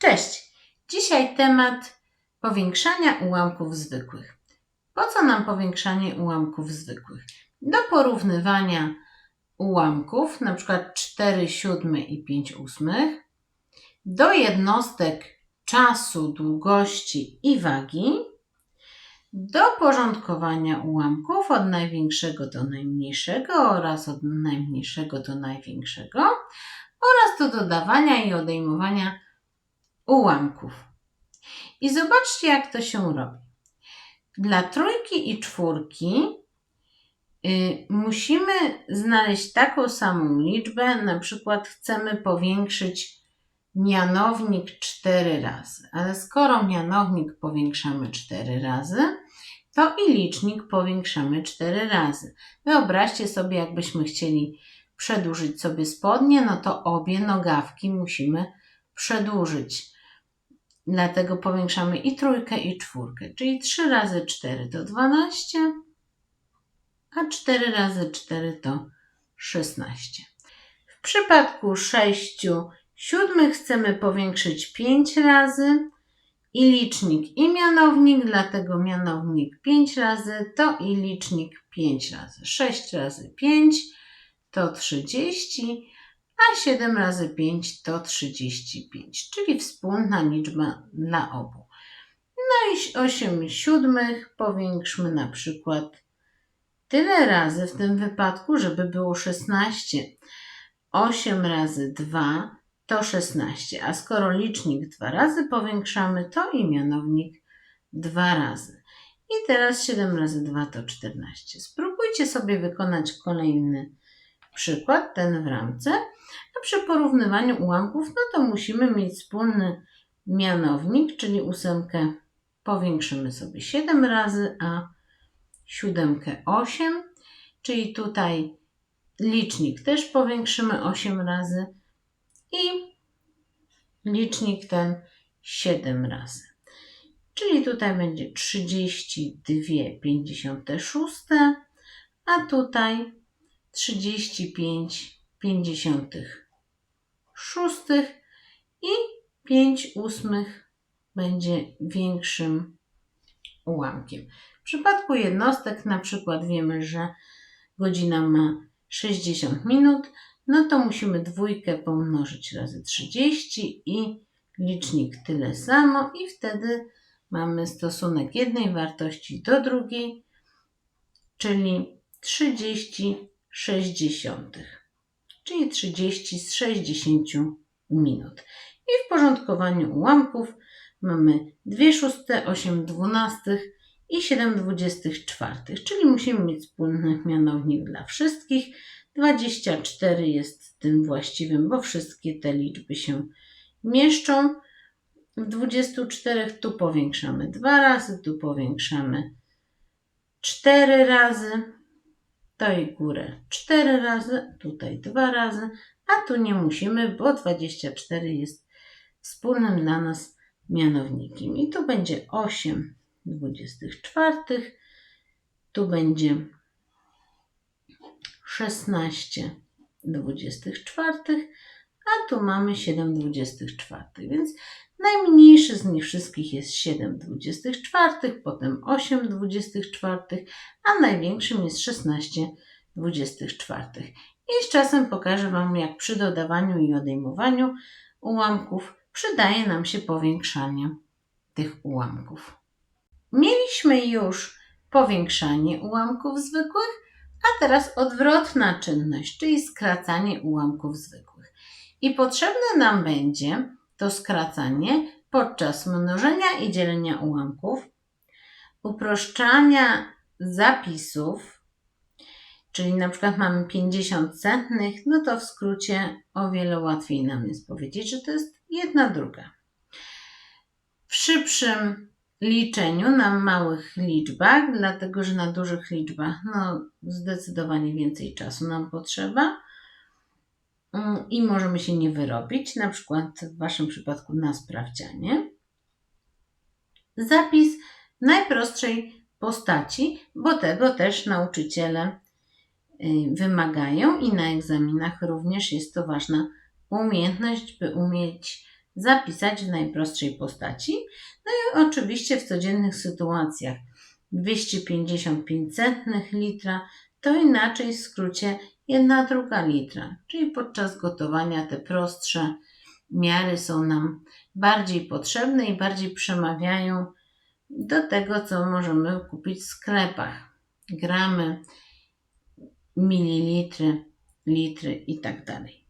Cześć! Dzisiaj temat powiększania ułamków zwykłych. Po co nam powiększanie ułamków zwykłych? Do porównywania ułamków, na przykład 4 siódme i 5 ósmych, do jednostek czasu, długości i wagi, do porządkowania ułamków od największego do najmniejszego oraz od najmniejszego do największego oraz do dodawania i odejmowania ułamków. I zobaczcie, jak to się robi. Dla trójki i czwórki y, musimy znaleźć taką samą liczbę, na przykład chcemy powiększyć mianownik 4 razy, ale skoro mianownik powiększamy 4 razy, to i licznik powiększamy 4 razy. Wyobraźcie sobie, jakbyśmy chcieli przedłużyć sobie spodnie, no to obie nogawki musimy przedłużyć. Dlatego powiększamy i trójkę, i czwórkę. Czyli 3 razy 4 to 12, a 4 razy 4 to 16. W przypadku 6 siódmych chcemy powiększyć 5 razy i licznik i mianownik, dlatego mianownik 5 razy to i licznik 5 razy. 6 razy 5 to 30, a 7 razy 5 to 35, czyli wspólna liczba dla obu. No i 8 siódmych powiększmy na przykład tyle razy w tym wypadku, żeby było 16. 8 razy 2 to 16, a skoro licznik dwa razy powiększamy, to i mianownik dwa razy. I teraz 7 razy 2 to 14. Spróbujcie sobie wykonać kolejny przykład, ten w ramce. A przy porównywaniu ułamków, no to musimy mieć wspólny mianownik, czyli ósemkę powiększymy sobie 7 razy, a siódemkę 8, czyli tutaj licznik też powiększymy 8 razy i licznik ten 7 razy. Czyli tutaj będzie 32,56, a tutaj 35 pięćdziesiątych szóstych i 5 ósmych będzie większym ułamkiem. W przypadku jednostek na przykład wiemy, że godzina ma 60 minut, no to musimy dwójkę pomnożyć razy 30 i licznik tyle samo i wtedy mamy stosunek jednej wartości do drugiej, czyli 30 sześćdziesiątych czyli 30 z 60 minut. I w porządkowaniu ułamków mamy 2 szóste, 8 dwunastych i 7 dwudziestych czwartych, czyli musimy mieć wspólny mianownik dla wszystkich. 24 jest tym właściwym, bo wszystkie te liczby się mieszczą. W 24 tu powiększamy 2 razy, tu powiększamy 4 razy i górę 4 razy, tutaj 2 razy, a tu nie musimy, bo 24 jest wspólnym dla nas mianownikiem. I tu będzie 8 24, tu będzie 16 24, a tu mamy 7 24, więc najmniejszy z nich wszystkich jest 7 24, potem 8 24, a największym jest 16 24. I z czasem pokażę Wam, jak przy dodawaniu i odejmowaniu ułamków przydaje nam się powiększanie tych ułamków. Mieliśmy już powiększanie ułamków zwykłych, a teraz odwrotna czynność, czyli skracanie ułamków zwykłych. I potrzebne nam będzie to skracanie podczas mnożenia i dzielenia ułamków, uproszczania zapisów, czyli na przykład mamy 50 centnych, no to w skrócie o wiele łatwiej nam jest powiedzieć, że to jest jedna druga. W szybszym liczeniu na małych liczbach, dlatego że na dużych liczbach no, zdecydowanie więcej czasu nam potrzeba i możemy się nie wyrobić, na przykład w Waszym przypadku na sprawdzianie. Zapis najprostszej postaci, bo tego też nauczyciele y, wymagają i na egzaminach również jest to ważna umiejętność, by umieć zapisać w najprostszej postaci. No i oczywiście w codziennych sytuacjach 255 centnych litra to inaczej w skrócie 1 druga litra, czyli podczas gotowania te prostsze miary są nam bardziej potrzebne i bardziej przemawiają do tego, co możemy kupić w sklepach. Gramy, mililitry, litry i tak dalej.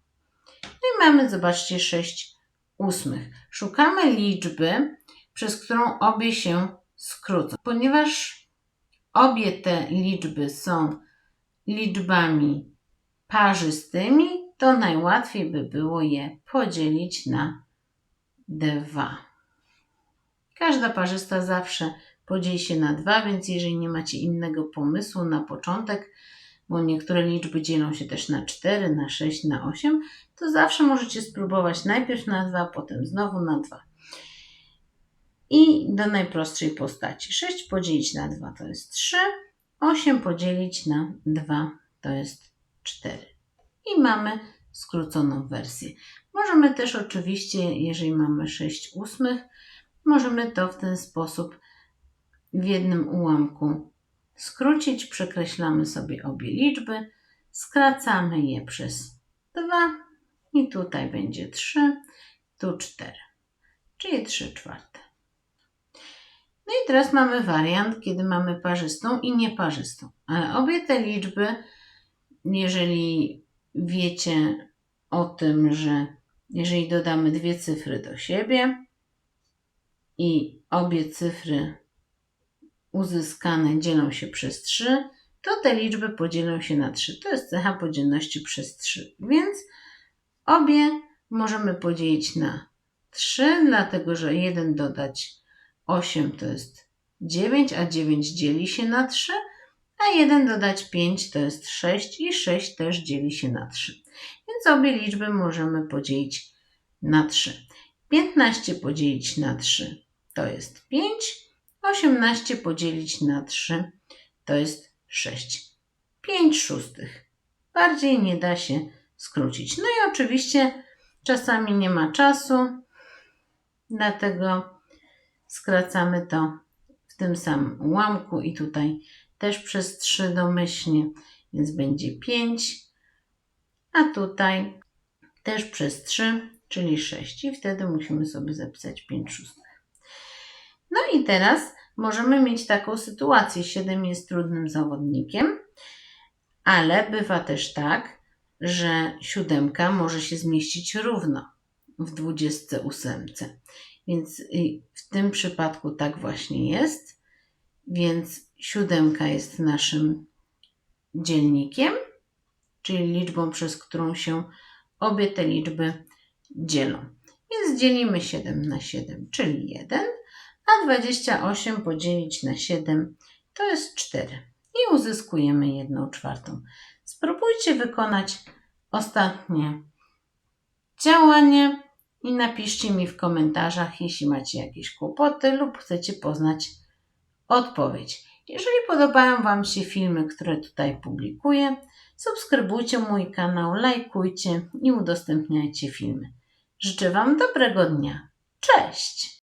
No i mamy, zobaczcie, 6 ósmych. Szukamy liczby, przez którą obie się skrócą. Ponieważ obie te liczby są liczbami parzystymi, to najłatwiej by było je podzielić na dwa. Każda parzysta zawsze podzieli się na dwa, więc jeżeli nie macie innego pomysłu na początek, bo niektóre liczby dzielą się też na 4, na 6, na 8, to zawsze możecie spróbować najpierw na 2, potem znowu na 2. I do najprostszej postaci. 6 podzielić na 2 to jest 3, 8 podzielić na 2 to jest 4. I mamy skróconą wersję. Możemy też oczywiście, jeżeli mamy 6 ósmych, możemy to w ten sposób w jednym ułamku skrócić. Przekreślamy sobie obie liczby, skracamy je przez 2 i tutaj będzie 3, tu 4, czyli 3 czwarte. No i teraz mamy wariant, kiedy mamy parzystą i nieparzystą. Ale obie te liczby, jeżeli wiecie o tym, że jeżeli dodamy dwie cyfry do siebie i obie cyfry uzyskane dzielą się przez 3, to te liczby podzielą się na 3. To jest cecha podzielności przez 3. Więc obie możemy podzielić na 3, dlatego że 1 dodać 8 to jest 9, a 9 dzieli się na 3, a 1 dodać 5 to jest 6 i 6 też dzieli się na 3. Więc obie liczby możemy podzielić na 3. 15 podzielić na 3 to jest 5, 18 podzielić na 3 to jest 6. 5 szóstych. Bardziej nie da się skrócić. No i oczywiście czasami nie ma czasu, dlatego skracamy to w tym samym ułamku i tutaj też przez 3 domyślnie, więc będzie 5, a tutaj też przez 3, czyli 6 i wtedy musimy sobie zapisać 5 szóstych. No i teraz możemy mieć taką sytuację. 7 jest trudnym zawodnikiem, ale bywa też tak, że siódemka może się zmieścić równo w 28. Więc w tym przypadku tak właśnie jest. Więc siódemka jest naszym dzielnikiem, czyli liczbą, przez którą się obie te liczby dzielą. Więc dzielimy 7 na 7, czyli 1 a 28 podzielić na 7 to jest 4 i uzyskujemy 1 czwartą. Spróbujcie wykonać ostatnie działanie i napiszcie mi w komentarzach, jeśli macie jakieś kłopoty lub chcecie poznać odpowiedź. Jeżeli podobają Wam się filmy, które tutaj publikuję, subskrybujcie mój kanał, lajkujcie i udostępniajcie filmy. Życzę Wam dobrego dnia. Cześć!